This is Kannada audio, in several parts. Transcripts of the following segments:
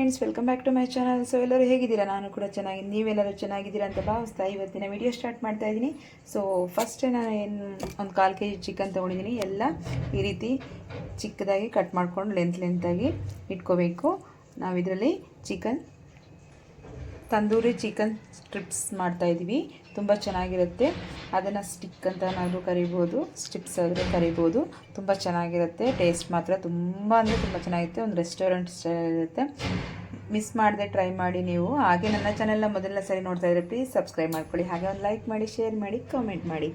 Friends welcome back to my channel so ಎಲ್ಲರೂ ಹೇಗಿದ್ದೀರಾ? ನಾನು ಕೂಡ ಚೆನ್ನಾಗಿ ನೀವೆಲ್ಲರೂ ಚೆನ್ನಾಗಿದ್ದೀರಾ ಅಂತ ಭಾವಿಸ್ತಾ ಇವತ್ತಿನ ವಿಡಿಯೋ ಸ್ಟಾರ್ಟ್ ಮಾಡ್ತಾ ಇದ್ದೀನಿ. ಸೊ ಫಸ್ಟ್ ನಾನು ಏನು ಒಂದು ಕಾಲು ಕೆ ಜಿ ಚಿಕನ್ ತೊಗೊಂಡಿದ್ದೀನಿ. ಎಲ್ಲ ಈ ರೀತಿ ಚಿಕ್ಕದಾಗಿ ಕಟ್ ಮಾಡ್ಕೊಂಡು ಲೆಂತ್ ಲೆಂತಾಗಿ ಇಟ್ಕೋಬೇಕು. ನಾವು ಇದರಲ್ಲಿ ಚಿಕನ್ ತಂದೂರಿ ಚಿಕನ್ ಸ್ಟ್ರಿಪ್ಸ್ ಮಾಡ್ತಾ ಇದ್ದೀವಿ. ತುಂಬ ಚೆನ್ನಾಗಿರುತ್ತೆ. ಅದನ್ನು ಸ್ಟಿಕ್ ಅಂತ ನಾವು ಕರಿಬೋದು. ಸ್ಟಿಪ್ಸ್ ಆದರೆ ಕರಿಬೋದು. ತುಂಬ ಚೆನ್ನಾಗಿರುತ್ತೆ. ಟೇಸ್ಟ್ ಮಾತ್ರ ತುಂಬ ಅಂದರೆ ತುಂಬ ಚೆನ್ನಾಗಿರುತ್ತೆ. ಒಂದು ರೆಸ್ಟೋರೆಂಟ್ ಸ್ಟೈಲ್ ಇರುತ್ತೆ. ಮಿಸ್ ಮಾಡದೆ ಟ್ರೈ ಮಾಡಿ ನೀವು. ಹಾಗೆ ನನ್ನ ಚಾನೆಲ್ನ ಮೊದಲನೇ ಸರಿ ನೋಡ್ತಾ ಇದ್ರೆ ಪ್ಲೀಸ್ ಸಬ್ಸ್ಕ್ರೈಬ್ ಮಾಡ್ಕೊಳ್ಳಿ. ಹಾಗೆ ಒಂದು ಲೈಕ್ ಮಾಡಿ ಶೇರ್ ಮಾಡಿ ಕಾಮೆಂಟ್ ಮಾಡಿ.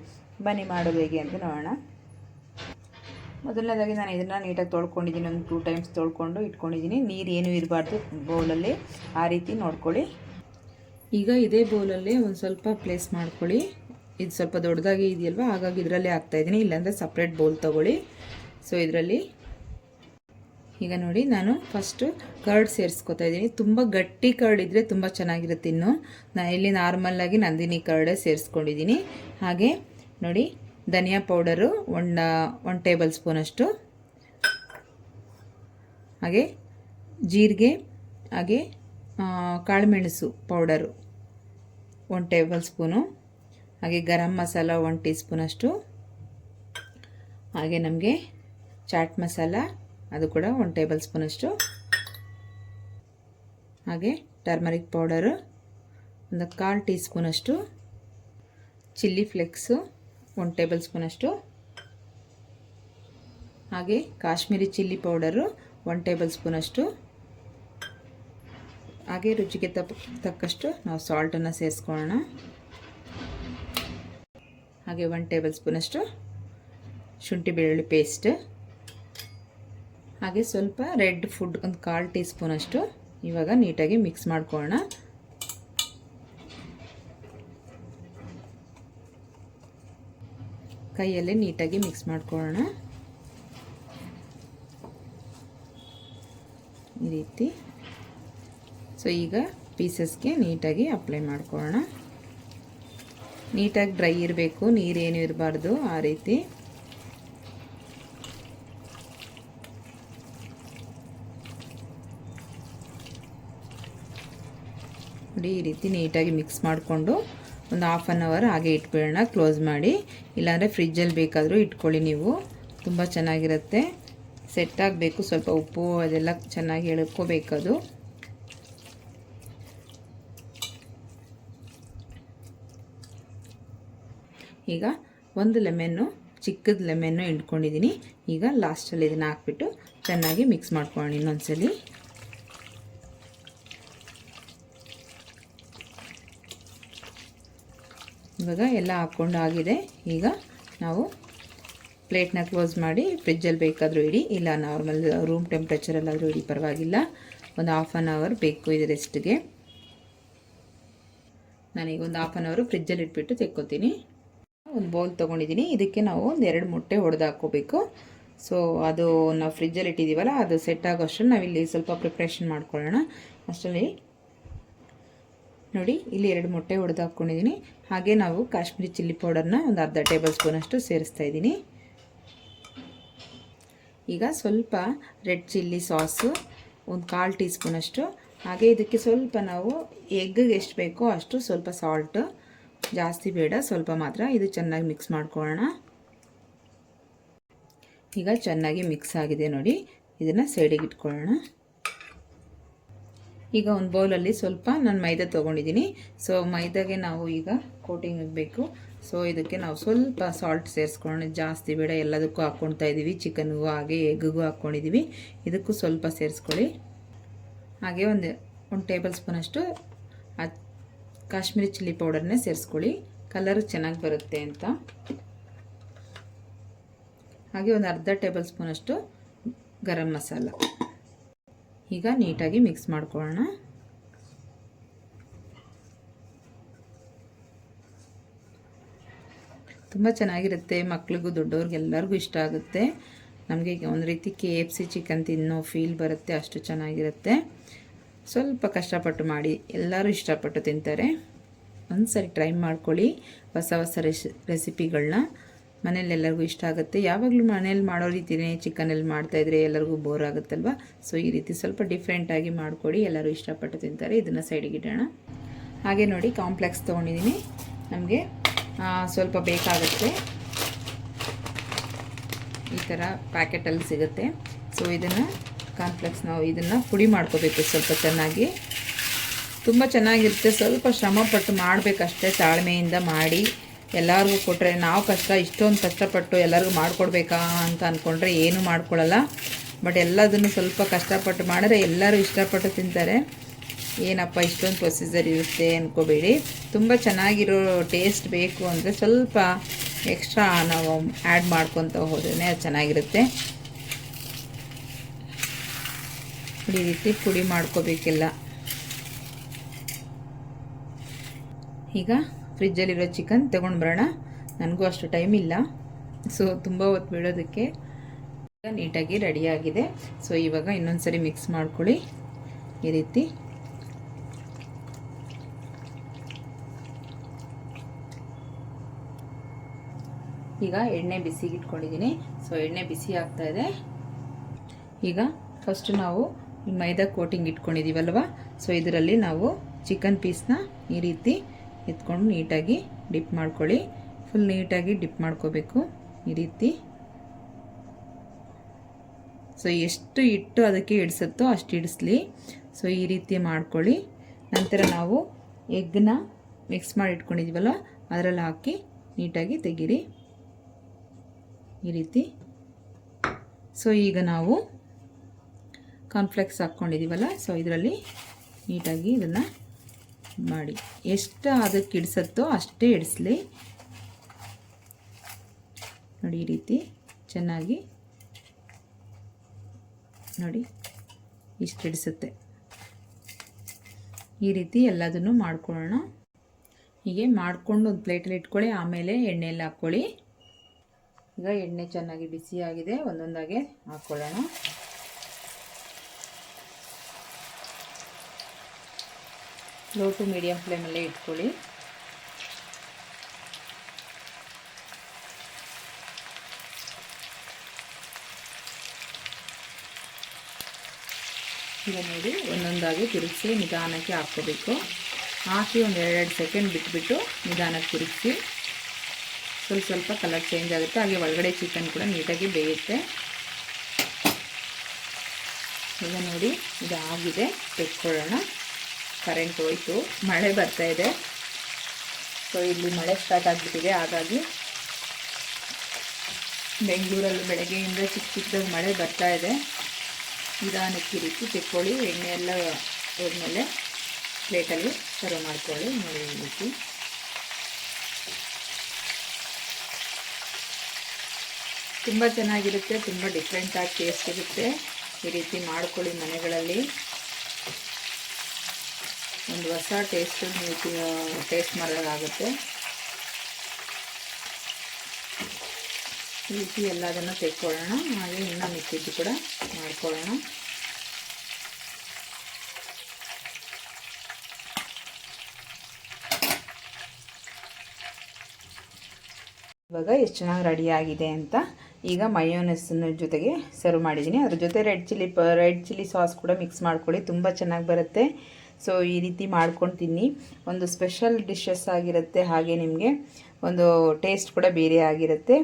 ಬನ್ನಿ ಮಾಡೋದು ಹೇಗೆ ಅಂತ ನೋಡೋಣ. ಮೊದಲನೇದಾಗಿ ನಾನು ಇದನ್ನು ನೀಟಾಗಿ ತೊಳ್ಕೊಂಡಿದ್ದೀನಿ. ಒಂದು ಟೂ ಟೈಮ್ಸ್ ತೊಳ್ಕೊಂಡು ಇಟ್ಕೊಂಡಿದ್ದೀನಿ. ನೀರು ಏನೂ ಇರಬಾರ್ದು ಬೌಲಲ್ಲಿ ಆ ರೀತಿ ನೋಡ್ಕೊಳ್ಳಿ. ಈಗ ಇದೇ ಬೌಲಲ್ಲಿ ಒಂದು ಸ್ವಲ್ಪ ಪ್ಲೇಸ್ ಮಾಡ್ಕೊಳ್ಳಿ. ಇದು ಸ್ವಲ್ಪ ದೊಡ್ಡದಾಗಿ ಇದೆಯಲ್ವ? ಹಾಗಾಗಿ ಇದರಲ್ಲೇ ಹಾಕ್ತಾಯಿದ್ದೀನಿ ಇಲ್ಲಾಂದರೆ ಸಪ್ರೇಟ್ ಬೌಲ್ ತೊಗೊಳ್ಳಿ. ಸೊ ಇದರಲ್ಲಿ ಈಗ ನೋಡಿ, ನಾನು ಫಸ್ಟು ಕರ್ಡ್ ಸೇರಿಸ್ಕೊತಾ ಇದ್ದೀನಿ. ತುಂಬ ಗಟ್ಟಿ ಕರ್ಡ್ ಇದ್ದರೆ ತುಂಬ ಚೆನ್ನಾಗಿರುತ್ತೆ ಇನ್ನು. ನಾನು ಇಲ್ಲಿ ನಾರ್ಮಲ್ಲಾಗಿ ನಂದಿನಿ ಕರ್ಡೇ ಸೇರಿಸ್ಕೊಂಡಿದ್ದೀನಿ. ಹಾಗೆ ನೋಡಿ, ಧನಿಯಾ ಪೌಡರು ಒಂದ ಒನ್ ಟೇಬಲ್ ಸ್ಪೂನಷ್ಟು ಹಾಗೆ ಜೀರಿಗೆ, ಹಾಗೆ ಕಾಳುಮೆಣಸು ಪೌಡರು ಒನ್ ಟೇಬಲ್ ಸ್ಪೂನು, ಹಾಗೆ ಗರಂ ಮಸಾಲ ಒನ್ ಟೀ ಸ್ಪೂನಷ್ಟು ಹಾಗೆ ನಮಗೆ ಚಾಟ್ ಮಸಾಲ ಅದು ಕೂಡ ಒನ್ ಟೇಬಲ್ ಸ್ಪೂನಷ್ಟು, ಹಾಗೆ ಟರ್ಮರಿಕ್ ಪೌಡರು ಒಂದು ಕಾಲು ಟೀ ಸ್ಪೂನಷ್ಟು ಚಿಲ್ಲಿ ಫ್ಲೆಕ್ಸು ಒನ್ ಟೇಬಲ್ ಸ್ಪೂನಷ್ಟು, ಹಾಗೆ Kashmiri chilli powder one table ಸ್ಪೂನಷ್ಟು ಹಾಗೆ ರುಚಿಗೆ ತಕ್ಕಷ್ಟು ನಾವು ಸಾಲ್ಟನ್ನು ಸೇರಿಸ್ಕೊಳ್ಳೋಣ. ಹಾಗೆ ಒನ್ ಟೇಬಲ್ ಸ್ಪೂನಷ್ಟು ಶುಂಠಿ ಬೆಳ್ಳುಳ್ಳಿ ಪೇಸ್ಟ್ ಹಾಗೆ ಸ್ವಲ್ಪ ರೆಡ್ ಫುಡ್ ಒಂದು ಕಾಲು ಟೀ ಸ್ಪೂನಷ್ಟು ಇವಾಗ ನೀಟಾಗಿ ಮಿಕ್ಸ್ ಮಾಡ್ಕೊಳ್ಳೋಣ. ಕೈಯಲ್ಲೇ ನೀಟಾಗಿ ಮಿಕ್ಸ್ ಮಾಡ್ಕೊಳ್ಳೋಣ. ಈ ರೀತಿ. ಸೊ ಈಗ ಪೀಸಸ್ಗೆ ನೀಟಾಗಿ ಅಪ್ಲೈ ಮಾಡ್ಕೊಳ್ಳೋಣ. ನೀಟಾಗಿ ಡ್ರೈ ಇರಬೇಕು ನೀರೇನು ಇರಬಾರ್ದು ಆ ರೀತಿ. ನೋಡಿ, ಈ ರೀತಿ ನೀಟಾಗಿ ಮಿಕ್ಸ್ ಮಾಡಿಕೊಂಡು ಒಂದು ಹಾಫ್ ಆನ್ ಅವರ್ ಹಾಗೆ ಇಟ್ಬಿಡೋಣ ಕ್ಲೋಸ್ ಮಾಡಿ. ಇಲ್ಲಾಂದರೆ ಫ್ರಿಜ್ಜಲ್ಲಿ ಬೇಕಾದರೂ ಇಟ್ಕೊಳ್ಳಿ ನೀವು. ತುಂಬ ಚೆನ್ನಾಗಿರುತ್ತೆ. ಸೆಟ್ ಆಗಬೇಕು, ಸ್ವಲ್ಪ ಉಪ್ಪು ಅದೆಲ್ಲ ಚೆನ್ನಾಗಿ ಎಳ್ಕೋಬೇಕದು ಈಗ ಒಂದು ಲೆಮೆನ್ನು ಚಿಕ್ಕದ ಲೆಮೆನ್ನು ಇಟ್ಕೊಂಡಿದ್ದೀನಿ ಈಗ ಲಾಸ್ಟಲ್ಲಿ ಇದನ್ನು ಹಾಕ್ಬಿಟ್ಟು ಚೆನ್ನಾಗಿ ಮಿಕ್ಸ್ ಮಾಡ್ಕೊಳ್ಳೋಣ ಇನ್ನೊಂದ್ಸಲಿ. ಇವಾಗ ಎಲ್ಲ ಹಾಕ್ಕೊಂಡು ಆಗಿದೆ. ಈಗ ನಾವು ಪ್ಲೇಟ್ನ ಕ್ಲೋಸ್ ಮಾಡಿ ಫ್ರಿಜ್ಜಲ್ಲಿ ಬೇಕಾದರೂ ಇಡಿ, ಇಲ್ಲ ನಾರ್ಮಲ್ ರೂಮ್ ಟೆಂಪ್ರೇಚರಲ್ಲಾದರೂ ಇಡಿ, ಪರವಾಗಿಲ್ಲ. ಒಂದು ಹಾಫ್ ಆನ್ ಅವರ್ ಬೇಕು ಇದು ರೆಸ್ಟ್ಗೆ ನಾನೀಗ ಒಂದು ಹಾಫ್ ಆನ್ ಅವರು ಫ್ರಿಜ್ಜಲ್ಲಿ ಇಟ್ಬಿಟ್ಟು ತೆಕ್ಕೋತೀನಿ. ಒಂದು ಬೌಲ್ ತೊಗೊಂಡಿದ್ದೀನಿ. ಇದಕ್ಕೆ ನಾವು ಒಂದು ಎರಡು ಮೊಟ್ಟೆ ಹೊಡೆದು ಹಾಕ್ಕೋಬೇಕು ಸೊ ಅದು ನಾವು ಫ್ರಿಜ್ಜಲ್ಲಿ ಇಟ್ಟಿದ್ದೀವಲ್ಲ ಅದು ಸೆಟ್ ಆಗೋ ಅಷ್ಟರಲ್ಲಿ ನಾವಿಲ್ಲಿ ಸ್ವಲ್ಪ ಪ್ರಿಪ್ರೇಷನ್ ಮಾಡ್ಕೊಳ್ಳೋಣ. ಅಷ್ಟರಲ್ಲಿ ನೋಡಿ, ಇಲ್ಲಿ ಎರಡು ಮೊಟ್ಟೆ ಹೊಡೆದು ಹಾಕ್ಕೊಂಡಿದ್ದೀನಿ ಹಾಗೆ ನಾವು ಕಾಶ್ಮೀರಿ ಚಿಲ್ಲಿ ಪೌಡರ್ನ ಒಂದು ಅರ್ಧ ಟೇಬಲ್ ಸ್ಪೂನಷ್ಟು ಸೇರಿಸ್ತಾ ಇದ್ದೀನಿ. ಈಗ ಸ್ವಲ್ಪ ರೆಡ್ ಚಿಲ್ಲಿ ಸಾಸು, ಒಂದು ಕಾಲು ಟೀ ಸ್ಪೂನಷ್ಟು ಹಾಗೆ ಇದಕ್ಕೆ ಸ್ವಲ್ಪ ನಾವು ಎಗ್ಗಿಗೆ ಎಷ್ಟು ಬೇಕೋ ಅಷ್ಟು ಸ್ವಲ್ಪ ಸಾಲ್ಟ್ ಜಾಸ್ತಿ ಬೇಡ, ಸ್ವಲ್ಪ ಮಾತ್ರ ಇದು ಚೆನ್ನಾಗಿ ಮಿಕ್ಸ್ ಮಾಡ್ಕೊಳ್ಳೋಣ. ಈಗ ಚೆನ್ನಾಗಿ ಮಿಕ್ಸ್ ಆಗಿದೆ ನೋಡಿ, ಇದನ್ನು ಸೈಡಿಗೆ ಇಟ್ಕೊಳ್ಳೋಣ. ಈಗ ಒಂದು ಬೌಲಲ್ಲಿ ಸ್ವಲ್ಪ ನಾನು ಮೈದಾ ತೊಗೊಂಡಿದ್ದೀನಿ. ಸೊ ಮೈದಾಗೆ ನಾವು ಈಗ ಕೋಟಿಂಗ್ ಬೇಕು ಸೊ ಇದಕ್ಕೆ ನಾವು ಸ್ವಲ್ಪ ಸಾಲ್ಟ್ ಸೇರಿಸ್ಕೊಳ್ಳೋಣ. ಜಾಸ್ತಿ ಬೇಡ, ಎಲ್ಲದಕ್ಕೂ ಹಾಕ್ಕೊಳ್ತಾ ಇದ್ದೀವಿ ಚಿಕನ್ಗೂ ಹಾಗೆ ಎಗ್ಗೂ ಹಾಕ್ಕೊಂಡಿದ್ದೀವಿ ಇದಕ್ಕೂ ಸ್ವಲ್ಪ ಸೇರಿಸ್ಕೊಳ್ಳಿ. ಹಾಗೆ ಒಂದು ಒಂದು ಟೇಬಲ್ ಸ್ಪೂನಷ್ಟು ಕಾಶ್ಮೀರಿ ಚಿಲ್ಲಿ ಪೌಡರ್ನೇ ಸೇರಿಸ್ಕೊಳ್ಳಿ. ಕಲರ್ ಚೆನ್ನಾಗಿ ಬರುತ್ತೆ ಅಂತ. ಹಾಗೆ ಒಂದು ಅರ್ಧ ಟೇಬಲ್ ಸ್ಪೂನಷ್ಟು ಗರಂ ಮಸಾಲ. ಈಗ ನೀಟಾಗಿ ಮಿಕ್ಸ್ ಮಾಡ್ಕೊಳ್ಳೋಣ. ತುಂಬ ಚೆನ್ನಾಗಿರುತ್ತೆ ಮಕ್ಳಿಗೂ ದೊಡ್ಡವ್ರಿಗೆಲ್ಲರಿಗೂ ಇಷ್ಟ ಆಗುತ್ತೆ. ನಮಗೆ ಒಂದು ರೀತಿ ಕೆ ಎಫ್ ಸಿ ಚಿಕನ್ ತಿನ್ನೋ ಫೀಲ್ ಬರುತ್ತೆ, ಅಷ್ಟು ಚೆನ್ನಾಗಿರುತ್ತೆ. ಸ್ವಲ್ಪ ಕಷ್ಟಪಟ್ಟು ಮಾಡಿ, ಎಲ್ಲರೂ ಇಷ್ಟಪಟ್ಟು ತಿಂತಾರೆ. ಒಂದು ಸರಿ ಟ್ರೈ ಮಾಡ್ಕೊಳ್ಳಿ. ಹೊಸ ಹೊಸ ರೆಸಿ ರೆಸಿಪಿಗಳನ್ನ ಮನೇಲಿ ಎಲ್ಲರಿಗೂ ಇಷ್ಟ ಆಗುತ್ತೆ. ಯಾವಾಗಲೂ ಮನೇಲಿ ಮಾಡೋ ರೀತಿಯೇ ಚಿಕನಲ್ಲಿ ಮಾಡ್ತಾಯಿದ್ರೆ ಎಲ್ಲರಿಗೂ ಬೋರ್ ಆಗುತ್ತಲ್ವ? ಸೊ ಈ ರೀತಿ ಸ್ವಲ್ಪ ಡಿಫ್ರೆಂಟಾಗಿ ಮಾಡಿಕೊಡಿ ಎಲ್ಲರೂ ಇಷ್ಟಪಟ್ಟು ತಿಂತಾರೆ. ಇದನ್ನು ಸೈಡಿಗೆ ಇಡೋಣ. ಹಾಗೆ ನೋಡಿ ಕಾಂಪ್ಲೆಕ್ಸ್ ತೊಗೊಂಡಿದ್ದೀನಿ ನಮಗೆ ಸ್ವಲ್ಪ ಬೇಕಾಗುತ್ತೆ. ಈ ಥರ ಪ್ಯಾಕೆಟಲ್ಲಿ ಸಿಗುತ್ತೆ. ಸೊ ಇದನ್ನು ಕಾಂಪ್ಲೆಕ್ಸ್ ನಾವು ಇದನ್ನು ಪುಡಿ ಮಾಡ್ಕೋಬೇಕು ಸ್ವಲ್ಪ ಚೆನ್ನಾಗಿ. ತುಂಬ ಚೆನ್ನಾಗಿರುತ್ತೆ. ಸ್ವಲ್ಪ ಶ್ರಮಪಟ್ಟು ಮಾಡಬೇಕಷ್ಟೇ ತಾಳ್ಮೆಯಿಂದ ಮಾಡಿ. ಎಲ್ಲರಿಗೂ ಕೊಟ್ಟರೆ ನಾವು ಕಷ್ಟ, ಇಷ್ಟೊಂದು ಕಷ್ಟಪಟ್ಟು ಎಲ್ಲರಿಗೂ ಮಾಡಿಕೊಡ್ಬೇಕಾ ಅಂತ ಅಂದ್ಕೊಂಡ್ರೆ ಏನೂ ಮಾಡ್ಕೊಳ್ಳಲ್ಲ ಬಟ್ ಎಲ್ಲದನ್ನು ಸ್ವಲ್ಪ ಕಷ್ಟಪಟ್ಟು ಮಾಡಿದ್ರೆ ಎಲ್ಲರೂ ಇಷ್ಟಪಟ್ಟು ತಿಂತಾರೆ. ಏನಪ್ಪ ಇಷ್ಟೊಂದು ಪ್ರೊಸೀಜರ್ ಇರುತ್ತೆ ಅಂದ್ಕೋಬೇಡಿ ತುಂಬ ಚೆನ್ನಾಗಿರೋ ಟೇಸ್ಟ್ ಬೇಕು ಅಂದರೆ ಸ್ವಲ್ಪ ಎಕ್ಸ್ಟ್ರಾ ನಾವು ಆ್ಯಡ್ ಮಾಡ್ಕೊತ ಹೋದ್ರೆ ಅದು ಚೆನ್ನಾಗಿರುತ್ತೆ. ಈ ರೀತಿ ಪುಡಿ ಮಾಡ್ಕೋಬೇಕೆಲ್ಲ. ಈಗ ಫ್ರಿಜ್ಜಲ್ಲಿರೋ ಚಿಕನ್ ತಗೊಂಡು ಬರೋಣ ನನಗೂ ಅಷ್ಟು ಟೈಮ್ ಇಲ್ಲ. ಸೊ, ತುಂಬ ಹೊತ್ತು ಬೀಳೋದಕ್ಕೆ ನೀಟಾಗಿ ರೆಡಿಯಾಗಿದೆ. ಸೊ, ಇವಾಗ ಇನ್ನೊಂದು ಸರಿ ಮಿಕ್ಸ್ ಮಾಡ್ಕೊಳ್ಳಿ. ಈ ರೀತಿ. ಈಗ ಎಣ್ಣೆ ಬಿಸಿಗೆ ಇಟ್ಕೊಂಡಿದ್ದೀನಿ. ಸೊ, ಎಣ್ಣೆ ಬಿಸಿ ಆಗ್ತಾ ಇದೆ. ಈಗ ಫಸ್ಟ್ ನಾವು ಮೈದಾ ಕೋಟಿಂಗ್ ಇಟ್ಕೊಂಡಿದ್ದೀವಲ್ವ ಸೊ ಇದರಲ್ಲಿ ನಾವು ಚಿಕನ್ ಪೀಸ್ನ ಈ ರೀತಿ ಎತ್ಕೊಂಡು ನೀಟಾಗಿ ಡಿಪ್ ಮಾಡ್ಕೊಳ್ಳಿ. ಫುಲ್ ನೀಟಾಗಿ ಡಿಪ್ ಮಾಡ್ಕೋಬೇಕು ಈ ರೀತಿ. ಸೊ ಎಷ್ಟು ಇಟ್ಟು ಅದಕ್ಕೆ ಇಡಿಸುತ್ತೋ ಅಷ್ಟು ಇಡಿಸ್ಲಿ. ಸೊ ಈ ರೀತಿ ಮಾಡ್ಕೊಳ್ಳಿ. ನಂತರ ನಾವು ಎಗ್ನ ಮಿಕ್ಸ್ ಮಾಡಿ ಇಟ್ಕೊಂಡಿದ್ದೀವಲ್ಲ ಅದರಲ್ಲಿ ಹಾಕಿ ನೀಟಾಗಿ ತೆಗೀರಿ. ಈ ರೀತಿ. ಸೊ ಈಗ ನಾವು ಕಾನ್ಫ್ಲೆಕ್ಸ್ ಹಾಕ್ಕೊಂಡಿದ್ದೀವಲ್ಲ ಸೊ ಇದರಲ್ಲಿ ನೀಟಾಗಿ ಇದನ್ನು ಮಾಡಿ. ಎಷ್ಟು ಅದಕ್ಕೆ ಇಡಿಸತ್ತೋ ಅಷ್ಟೇ ಇಡಿಸ್ಲಿ. ನೋಡಿ, ಈ ರೀತಿ ಚೆನ್ನಾಗಿ ನೋಡಿ ಇಷ್ಟು ಹಿಡಿಸುತ್ತೆ ಈ ರೀತಿ ಎಲ್ಲದನ್ನು ಮಾಡ್ಕೊಳ್ಳೋಣ. ಹೀಗೆ ಮಾಡಿಕೊಂಡು ಒಂದು ಪ್ಲೇಟಲ್ಲಿ ಇಟ್ಕೊಳ್ಳಿ, ಆಮೇಲೆ ಎಣ್ಣೆಯಲ್ಲಿ ಹಾಕ್ಕೊಳ್ಳಿ. ಈಗ ಎಣ್ಣೆ ಚೆನ್ನಾಗಿ ಬಿಸಿಯಾಗಿದೆ, ಒಂದೊಂದಾಗೆ ಹಾಕ್ಕೊಳ್ಳೋಣ. ಲೋ ಟು ಮೀಡಿಯಮ್ ಫ್ಲೇಮಲ್ಲೇ ಇಟ್ಕೊಳ್ಳಿ. ಈಗ ನೋಡಿ ಒಂದೊಂದಾಗಿ ತಿರುಗಿಸಿ ನಿಧಾನಕ್ಕೆ ಹಾಕ್ಕೋಬೇಕು. ಹಾಕಿ ಒಂದು ಎರಡೆರಡು ಸೆಕೆಂಡ್ ಬಿಟ್ಬಿಟ್ಟು ನಿಧಾನಕ್ಕೆ ತಿರುಗಿಸಿ. ಸ್ವಲ್ಪ ಸ್ವಲ್ಪ ಕಲರ್ ಚೇಂಜ್ ಆಗುತ್ತೆ. ಹಾಗೆ ಒಳಗಡೆ ಚಿಕನ್ ಕೂಡ ನೀಟಾಗಿ ಬೇಯುತ್ತೆ. ಈಗ ನೋಡಿ ಇದು ಆಗಿದೆ ತೆಕ್ಕೊಳ್ಳೋಣ. ಕರೆಂಟ್ ಹೋಯಿತು. ಮಳೆ ಬರ್ತಾ ಇದೆ. ಸೊ ಇಲ್ಲಿ ಮಳೆ ಸ್ಟಾರ್ಟ್ ಆಗಿಬಿಟ್ಟಿದೆ. ಹಾಗಾಗಿ ಬೆಂಗಳೂರಲ್ಲಿ ಬೆಳಗ್ಗೆಯಿಂದ ಚಿಕ್ಕ ಚಿಕ್ಕದಾಗಿ ಮಳೆ ಬರ್ತಾ ಇದೆ. ನಿಧಾನಕ್ಕೆ ರೀತಿ ತಿಕ್ಕೊಳ್ಳಿ ಎಣ್ಣೆ ಎಲ್ಲ ಹೋದ್ಮೇಲೆ ಪ್ಲೇಟಲ್ಲಿ ಸರ್ವ್ ಮಾಡ್ಕೊಳ್ಳಿ. ನೋಡಿ ಈ ರೀತಿ. ತುಂಬ ಚೆನ್ನಾಗಿರುತ್ತೆ. ತುಂಬ ಡಿಫ್ರೆಂಟಾಗಿ ಟೇಸ್ಟ್ ಇರುತ್ತೆ. ಈ ರೀತಿ ಮಾಡ್ಕೊಳ್ಳಿ ಮನೆಗಳಲ್ಲಿ. ಒಂದು ಹೊಸ ಟೇಸ್ಟು ಟೇಸ್ಟ್ ಮಾಡೋದಾಗುತ್ತೆ ಈ ರೀತಿ ಎಲ್ಲದನ್ನು ತೆಕ್ಕೊಳ್ಳೋಣ. ಹಾಗೆ ಇನ್ನೂ ಮಿಕ್ಕಿದ್ದು ಕೂಡ ಮಾಡ್ಕೊಳ್ಳೋಣ. ಇವಾಗ ಎಷ್ಟು ಚೆನ್ನಾಗಿ ರೆಡಿಯಾಗಿದೆ ಅಂತ ಈಗ ಮಯೋನೆಸ್ನ ಜೊತೆಗೆ ಸರ್ವ್ ಮಾಡಿದ್ದೀನಿ. ಅದ್ರ ಜೊತೆ red chilli red chilli sauce ಕೂಡ ಮಿಕ್ಸ್ ಮಾಡ್ಕೊಳ್ಳಿ. ತುಂಬ ಚೆನ್ನಾಗಿ ಬರುತ್ತೆ. ಸೊ ಈ ರೀತಿ ಮಾಡ್ಕೊಂಡು ತಿನ್ನಿ ಒಂದು ಸ್ಪೆಷಲ್ ಡಿಶಸ್ ಆಗಿರುತ್ತೆ, ಹಾಗೆ ನಿಮಗೆ ಒಂದು ಟೇಸ್ಟ್ ಕೂಡ ಬೇರೆ ಆಗಿರುತ್ತೆ.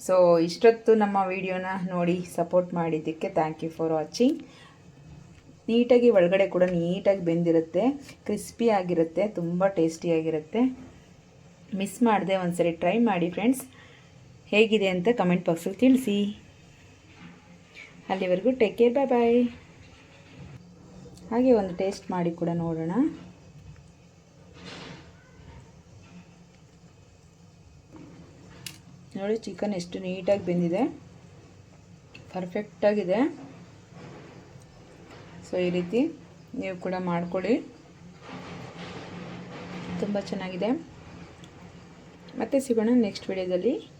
ಸೊ ಇಷ್ಟೊತ್ತು ನಮ್ಮ ವಿಡಿಯೋನ ನೋಡಿ ಸಪೋರ್ಟ್ ಮಾಡಿದ್ದಕ್ಕೆ ಥ್ಯಾಂಕ್ ಯು ಫಾರ್ ವಾಚಿಂಗ್ ನೀಟಾಗಿ ಒಳಗಡೆ ಕೂಡ ನೀಟಾಗಿ ಬೆಂದಿರುತ್ತೆ ಕ್ರಿಸ್ಪಿ ಆಗಿರುತ್ತೆ, ತುಂಬ ಟೇಸ್ಟಿಯಾಗಿರುತ್ತೆ ಮಿಸ್ ಮಾಡಿದೆ ಒಂದ್ಸರಿ ಟ್ರೈ ಮಾಡಿ ಫ್ರೆಂಡ್ಸ್ ಹೇಗಿದೆ ಅಂತ ಕಮೆಂಟ್ ಬಾಕ್ಸಲ್ಲಿ ತಿಳಿಸಿ. ಅಲ್ಲಿವರೆಗೂ ಟೇಕ್ ಕೇರ್ ಬಾಯ್ ಬಾಯ್ ಹಾಗೆ ಒಂದು ಟೇಸ್ಟ್ ಮಾಡಿ ಕೂಡ ನೋಡೋಣ. ನೋಡಿ ಚಿಕನ್ ಎಷ್ಟು ನೀಟಾಗಿ ಬೆಂದಿದೆ. ಪರ್ಫೆಕ್ಟಾಗಿದೆ. ಸೊ, ಈ ರೀತಿ ನೀವು ಕೂಡ ಮಾಡ್ಕೊಳ್ಳಿ. ತುಂಬ ಚೆನ್ನಾಗಿದೆ. ಮತ್ತೆ ಸಿಗೋಣ ನೆಕ್ಸ್ಟ್ ವಿಡಿಯೋದಲ್ಲಿ.